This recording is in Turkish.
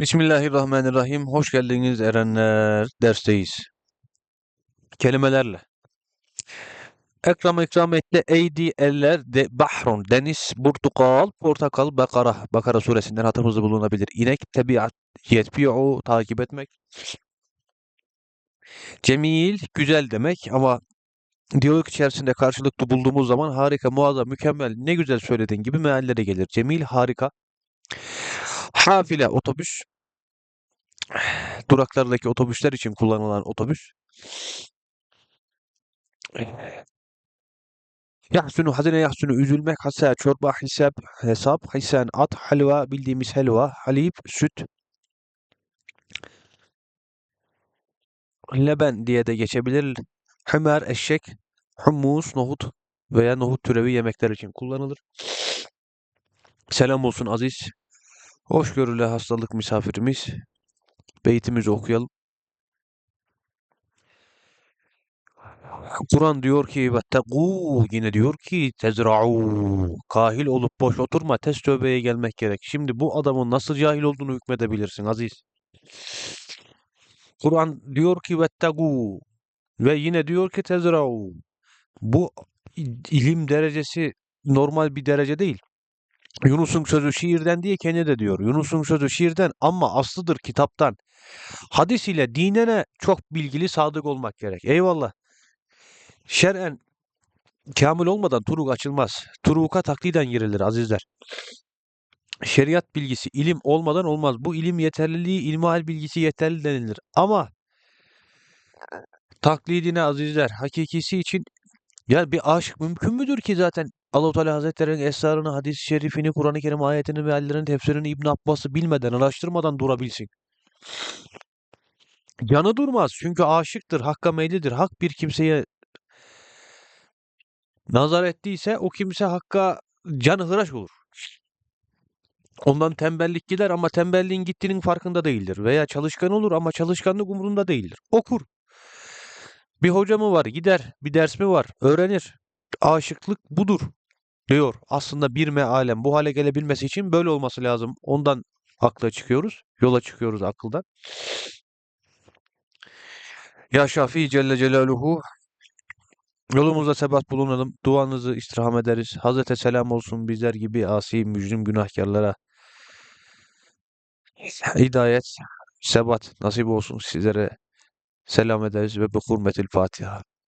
Bismillahirrahmanirrahim. Hoş geldiniz erenler. Dersteyiz. Kelimelerle. Ekram ikram etti. Eydi eller de bahrun. Deniz, portakal, portakal, bakara. Bakara suresinden hatırımızda bulunabilir. İnek, tebiat, yetbi'u, takip etmek. Cemil, güzel demek ama diyalog içerisinde karşılıklı bulduğumuz zaman harika, muazzam, mükemmel, ne güzel söylediğin gibi mealleri gelir. Cemil, harika. Hafile, otobüs. Duraklardaki otobüsler için kullanılan otobüs. Yahsunu, hazine yahsunu, üzülmek, hasa, çorba, hesap, hesap, hisan, at, helva, bildiğimiz helva, halip, süt, leben diye de geçebilir. Hümer, eşek, hummus, nohut veya nohut türevi yemekler için kullanılır. Selam olsun aziz. Hoşgörülü hastalık misafirimiz. Beytimizi okuyalım. Kur'an diyor ki vettegû yine diyor ki tezra'û kahil olup boş oturma tez tövbeye gelmek gerek. Şimdi bu adamın nasıl cahil olduğunu hükmedebilirsin aziz. Kur'an diyor ki vettegû ve yine diyor ki tezra'û. Bu ilim derecesi normal bir derece değil. Yunus'un sözü şiirden diye kendi de diyor. Yunus'un sözü şiirden ama aslıdır kitaptan. Hadis ile dinene çok bilgili sadık olmak gerek. Eyvallah. Şer'en kamil olmadan turuk açılmaz. Turuka takliden girilir azizler. Şeriat bilgisi ilim olmadan olmaz. Bu ilim yeterliliği ilmihal bilgisi yeterli denilir. Ama taklidine azizler hakikisi için ya bir aşık mümkün müdür ki zaten Allah-u Teala Hazretleri'nin esrarını, hadis-i şerifini, Kur'an-ı Kerim ayetini, meallerini, tefsirini, İbn Abbas'ı bilmeden, araştırmadan durabilsin. Canı durmaz çünkü aşıktır, hakka meylidir. Hak bir kimseye nazar ettiyse o kimse hakka canı hıraş olur. Ondan tembellik gider ama tembelliğin gittiğinin farkında değildir. Veya çalışkan olur ama çalışkanlık umurunda değildir. Okur. Bir hoca mı var? Gider. Bir ders mi var? Öğrenir. Aşıklık budur diyor. Aslında bir mealem bu hale gelebilmesi için böyle olması lazım. Ondan akla çıkıyoruz. Yola çıkıyoruz akıldan. Ya Şafii Celle Celaluhu Yolumuzda sebat bulunalım. Duanızı istirham ederiz. Hazrete selam olsun bizler gibi asi mücrim günahkarlara. Hidayet, sebat nasip olsun sizlere. Selam ederiz ve bu hürmetil Fatiha.